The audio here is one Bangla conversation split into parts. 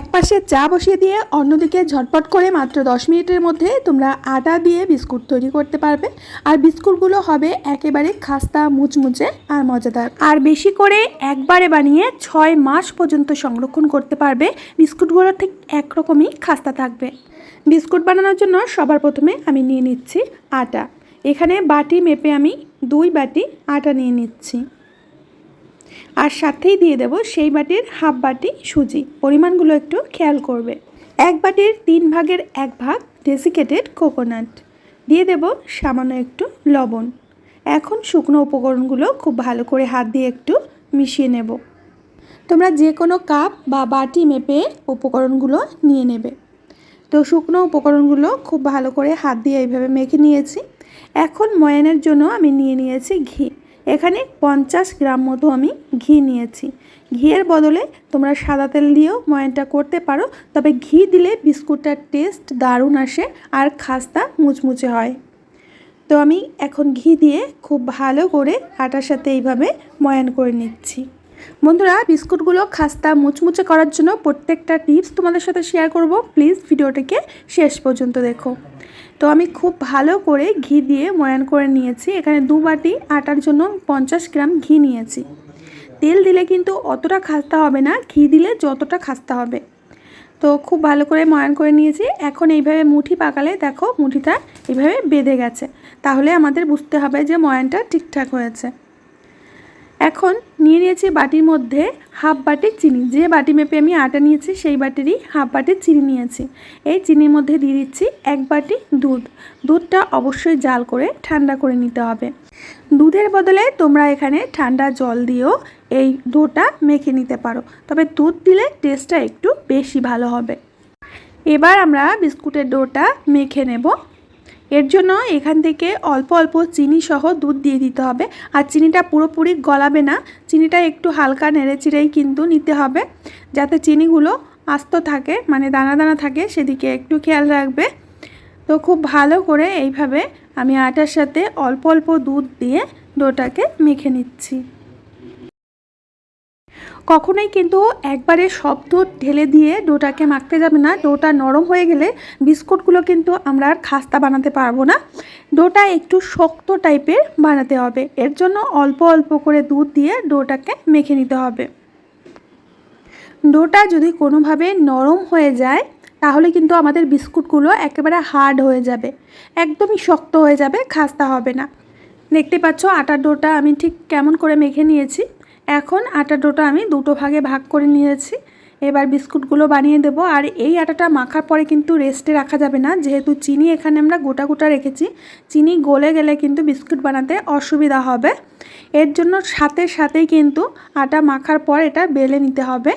এক পাশে চা বসিয়ে দিয়ে অন্যদিকে ঝটপট করে মাত্র দশ মিনিটের মধ্যে তোমরা আটা দিয়ে বিস্কুট তৈরি করতে পারবে। আর বিস্কুটগুলো হবে একেবারে খাস্তা, মুচমুচে আর মজাদার। আর বেশি করে একবারে বানিয়ে ছয় মাস পর্যন্ত সংরক্ষণ করতে পারবে। বিস্কুটগুলো ঠিক একরকমই খাস্তা থাকবে। বিস্কুট বানানোর জন্য সবার প্রথমে আমি নিয়ে নিচ্ছি আটা। এখানে বাটি মেপে আমি দুই বাটি আটা নিয়ে নিচ্ছি। আর সাথেই দিয়ে দেব সেই বাটির হাফ বাটি সুজি। পরিমাণগুলো একটু খেয়াল করবে। এক বাটির তিন ভাগের এক ভাগ ডেসিকেটেড কোকোনাট দিয়ে দেব সামান্য একটু লবণ। এখন শুকনো উপকরণগুলো খুব ভালো করে হাত দিয়ে একটু মিশিয়ে নেব। তোমরা যে কোনো কাপ বা বাটি মেপে উপকরণগুলো নিয়ে নেবে। তো শুকনো উপকরণগুলো খুব ভালো করে হাত দিয়ে এইভাবে মেখে নিয়েছি। এখন ময়ানের জন্য আমি নিয়ে নিয়েছি ঘি। এখানে পঞ্চাশ গ্রাম মতো আমি ঘি নিয়েছি। ঘিয়ের বদলে তোমরা সাদা তেল দিয়েও ময়ানটা করতে পারো, তবে ঘি দিলে বিস্কুটটার টেস্ট দারুণ আসে আর খাস্তা মুচমুচে হয়। তো আমি এখন ঘি দিয়ে খুব ভালো করে আটার সাথে এইভাবে ময়ান করে নিচ্ছি। বন্ধুরা, বিস্কুটগুলো খাস্তা মুচমুচে করার জন্য প্রত্যেকটা টিপস তোমাদের সাথে শেয়ার করব। প্লিজ ভিডিওটিকে শেষ পর্যন্ত দেখো। তো আমি খুব ভালো করে ঘি দিয়ে ময়ান করে নিয়েছি। এখানে দু বাটি আটার জন্য পঞ্চাশ গ্রাম ঘি নিয়েছি। তেল দিলে কিন্তু অতটা খাস্তা হবে না, ঘি দিলে যতটা খাস্তা হবে। তো খুব ভালো করে ময়ান করে নিয়েছি। এখন এইভাবে মুঠি পাকালে দেখো মুঠিটা এইভাবে বেঁধে গেছে। তাহলে আমাদের বুঝতে হবে যে ময়ানটা ঠিকঠাক হয়েছে। এখন নিয়ে নিয়েছি বাটির মধ্যে হাফ বাটি চিনি। যে বাটি মেপে আমি আটা নিয়েছি, সেই বাটিরই হাফ বাটি চিনি নিয়েছি। এই চিনির মধ্যে দিয়ে দিচ্ছি এক বাটি দুধ। দুধটা অবশ্যই জাল করে ঠান্ডা করে নিতে হবে। দুধের বদলে তোমরা এখানে ঠান্ডা জল দিয়েও এই ডোটা মেখে নিতে পারো। তবে দুধ দিলে টেস্টটা একটু বেশি ভালো হবে। এবার আমরা বিস্কুটের ডোটা মেখে নেব। এর জন্য এখান থেকে অল্প অল্প চিনি সহ দুধ দিয়ে দিতে হবে। আর চিনিটা পুরোপুরি গলাবে না। চিনিটা একটু হালকা নেড়ে চিড়েই কিন্তু নিতে হবে। যাতে চিনিগুলো আস্ত থাকে মানে দানা দানা থাকে, সেদিকে একটু খেয়াল রাখবে। তো খুব ভালো করে এইভাবে আমি আটার সাথে অল্প অল্প দুধ দিয়ে ডোটাকে মেখে নিচ্ছি। কখনোই কিন্তু একবারে সব দুধ ঢেলে দিয়ে ডোটাকে মাখতে যাবে না। ডোটা নরম হয়ে গেলে বিস্কুটগুলো কিন্তু আমরা আর খাস্তা বানাতে পারব না। ডোটা একটু শক্ত টাইপের বানাতে হবে। এর জন্য অল্প অল্প করে দুধ দিয়ে ডোটাকে মেখে নিতে হবে। ডোটা যদি কোনোভাবে নরম হয়ে যায়, তাহলে কিন্তু আমাদের বিস্কুটগুলো একেবারে হার্ড হয়ে যাবে। একদমই শক্ত হয়ে যাবে, খাস্তা হবে না। দেখতে পাচ্ছ, আটার ডোটা আমি ঠিক কেমন করে মেখে নিয়েছি। এখন আটা ডোটা আমি দুটো ভাগে ভাগ করে নিয়েছি। এবার বিস্কুটগুলো বানিয়ে দেব। আর এই আটাটা মাখার পরে কিন্তু রেস্টে রাখা যাবে না। যেহেতু চিনি এখানে আমরা গোটা গোটা রেখেছি। চিনি গলে গেলে কিন্তু বিস্কুট বানাতে অসুবিধা হবে। এর জন্য সাথে সাথেই কিন্তু আটা মাখার পর এটা বেলে নিতে হবে।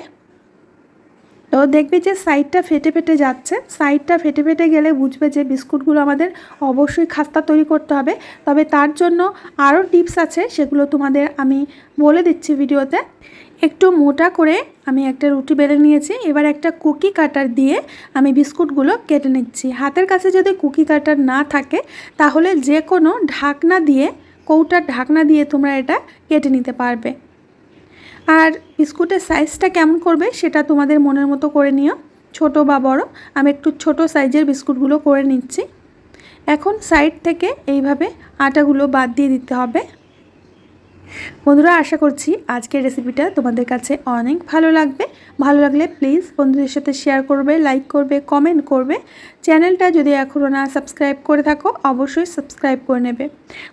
তো দেখবে যে সাইডটা ফেটে ফেটে যাচ্ছে। সাইডটা ফেটে ফেটে গেলে বুঝবে যে বিস্কুটগুলো আমাদের অবশ্যই খাস্তা তৈরি করতে হবে। তবে তার জন্য আরও টিপস আছে, সেগুলো তোমাদের আমি বলে দিচ্ছি ভিডিওতে। একটু মোটা করে আমি একটা রুটি বেলে নিয়েছি, এবার একটা কুকি কাটার দিয়ে আমি বিস্কুটগুলো কেটে নিচ্ছি। হাতের কাছে যদি কুকি কাটার না থাকে, তাহলে যে কোনো ঢাকনা দিয়ে, কৌটার ঢাকনা দিয়ে তোমরা এটা কেটে নিতে পারবে। আর বিস্কুটের সাইজটা কেমন করবে সেটা তোমাদের মনের মতো করে নিও। ছোট বা বড়, আমি একটু ছোট সাইজের বিস্কুটগুলো করে নিচ্ছি। এখন সাইড থেকে এইভাবে আটাগুলো বাদ দিয়ে দিতে হবে। বন্ধুরা, আশা করছি আজকের রেসিপিটা তোমাদের কাছে অনেক ভালো লাগবে। ভালো লাগলে প্লিজ বন্ধুদের সাথে শেয়ার করবে লাইক করবে কমেন্ট করবে। চ্যানেলটা যদি এখনও না সাবস্ক্রাইব করে থাকো, অবশ্যই সাবস্ক্রাইব করে নেবে।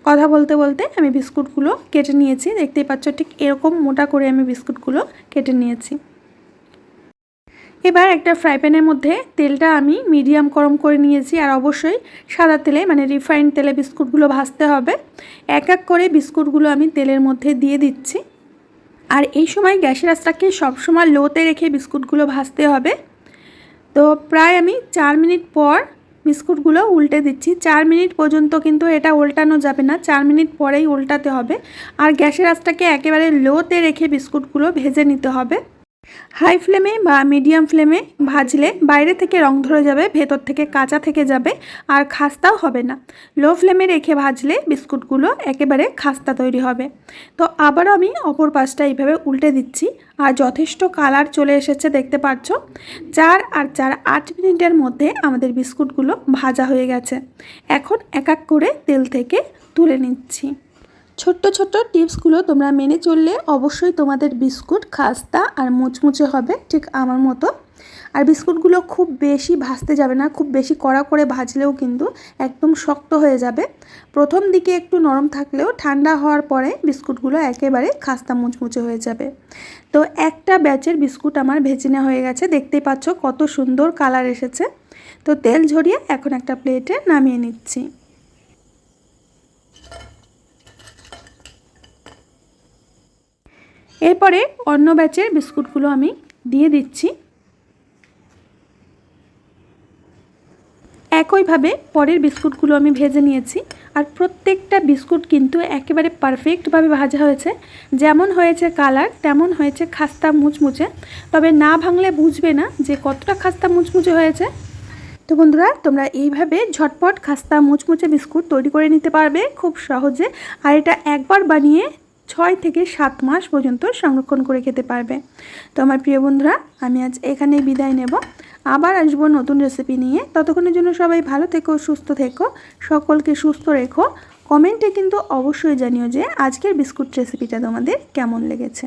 কথা বলতে বলতে আমি বিস্কুটগুলো কেটে নিয়েছি। দেখতেই পাচ্ছ ঠিক এরকম মোটা করে আমি বিস্কুটগুলো কেটে নিয়েছি। এবার একটা ফ্রাই প্যানের মধ্যে তেলটা আমি মিডিয়াম গরম করে নিয়েছি আর অবশ্যই সাদা তেলে মানে রিফাইন্ড তেলে বিস্কুটগুলো ভাজতে হবে। এক এক করে বিস্কুটগুলো আমি তেলের মধ্যে দিয়ে দিচ্ছি। আর এই সময় গ্যাসের আঁচটাকে সবসময় লোতে রেখে বিস্কুটগুলো ভাজতে হবে। তো প্রায় আমি চার মিনিট পর বিস্কুটগুলো উল্টে দিচ্ছি। চার মিনিট পর্যন্ত কিন্তু এটা উল্টানো যাবে না, চার মিনিট পরেই উল্টাতে হবে। আর গ্যাসের আঁচটাকে একেবারে লোতে রেখে বিস্কুটগুলো ভেজে নিতে হবে। হাই ফ্লেমে বা মিডিয়াম ফ্লেমে ভাজলে বাইরে থেকে রং ধরে যাবে, ভেতর থেকে কাঁচা থেকে যাবে আর খাস্তাও হবে না। লো ফ্লেমে রেখে ভাজলে বিস্কুটগুলো একেবারে খাস্তা তৈরি হবে। তো আবারও আমি অপর পাশটা এইভাবে উল্টে দিচ্ছি আর যথেষ্ট কালার চলে এসেছে দেখতে পাচ্ছ। চার আর চার আট মিনিটের মধ্যে আমাদের বিস্কুটগুলো ভাজা হয়ে গেছে। এখন এক এক করে তেল থেকে তুলে নিচ্ছি। ছোট্ট ছোট্ট টিপসগুলো তোমরা মেনে চললে অবশ্যই তোমাদের বিস্কুট খাস্তা আর মুচমুচে হবে ঠিক আমার মতো। আর বিস্কুটগুলো খুব বেশি ভাজতে যাবে না, খুব বেশি কড়া করে ভাজলেও কিন্তু একদম শক্ত হয়ে যাবে। প্রথম দিকে একটু নরম থাকলেও ঠান্ডা হওয়ার পরে বিস্কুটগুলো একেবারে খাস্তা মুচমুচে হয়ে যাবে। তো একটা ব্যাচের বিস্কুট আমার ভেজে নেওয়া হয়ে গেছে, দেখতেই পাচ্ছ কত সুন্দর কালার এসেছে। তো তেল ঝরিয়ে এখন একটা প্লেটে নামিয়ে নিচ্ছি। এরপরে অন্য ব্যাচের বিস্কুটগুলো আমি দিয়ে দিচ্ছি। একইভাবে পরের বিস্কুটগুলো আমি ভেজে নিয়েছি আর প্রত্যেকটা বিস্কুট কিন্তু একেবারে পারফেক্টভাবে ভাজা হয়েছে। যেমন হয়েছে কালার, তেমন হয়েছে খাস্তা মুচমুচে। তবে না ভাঙলে বুঝবে না যে কতটা খাস্তা মুচমুচে হয়েছে। তো বন্ধুরা, তোমরা এইভাবে ঝটপট খাস্তা মুচমুচে বিস্কুট তৈরি করে নিতে পারবে খুব সহজে। আর এটা একবার বানিয়ে ছয় থেকে সাত মাস পর্যন্ত সংরক্ষণ করে খেতে পারবে। তো আমার প্রিয় বন্ধুরা, আমি আজ এখানেই বিদায় নেব। আবার আসব নতুন রেসিপি নিয়ে। ততক্ষণের জন্য সবাই ভালো থেকো, সুস্থ থেকো, সকলকে সুস্থ রেখো। কমেন্টে কিন্তু অবশ্যই জানিও যে আজকের বিস্কুট রেসিপিটা তোমাদের কেমন লেগেছে।